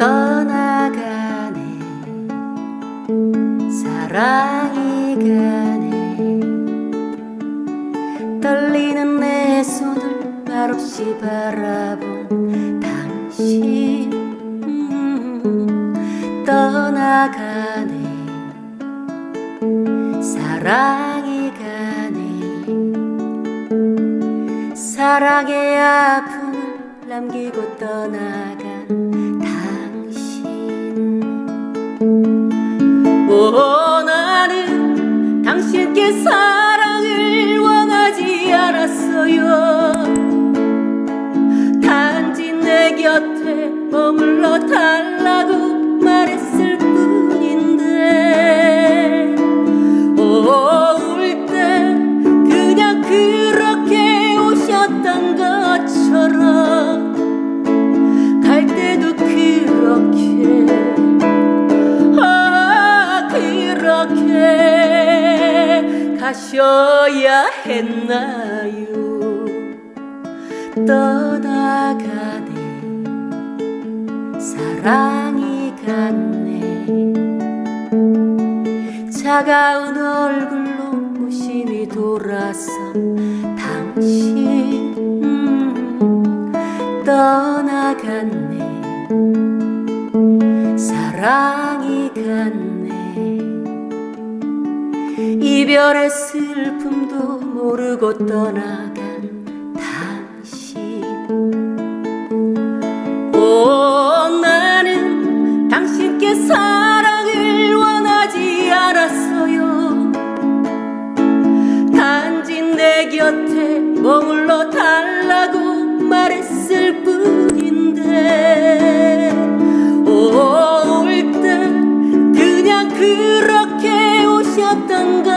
떠나가네. 사랑이 가네. 떨리는 내 손을 말없이 바라본 당신. 음, 떠나가네. 사랑이 가네. 사랑의 아픔을 남기고 떠나간 않았어요. 단지 내 곁에 머물러 달라고 가셔야 했나요? 떠나가네. 사랑이 갔네. 차가운 얼굴로 무심히 돌아선 당신 음, 떠나갔네. 사랑 이별의 슬픔도 모르고 떠나간 당신. 오 나는 당신께 사랑을 원하지 않았어요. 단지 내 곁에 머물러 달라고 말했을 뿐인데 올 때 그냥 그렇게 오셨던 것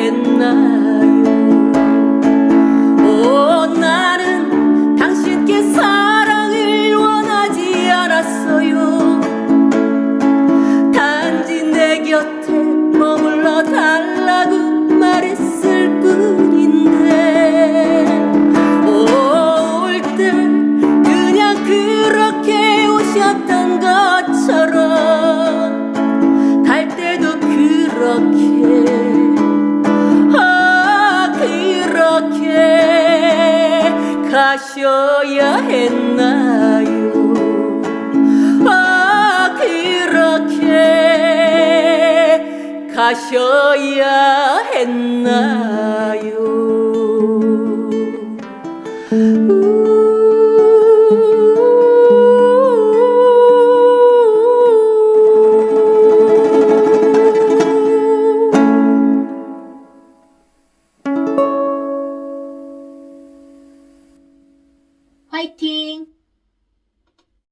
했나요? 오 나는 당신께 사랑을 원하지 않았어요. 단지 내 곁에 머물러 달라고 말했을 뿐인데 올때 그냥 그렇게 오셨던 것처럼 갈 때도 그렇게 가셔야 했나요? 아 그렇게 가셔야 했나요 fighting.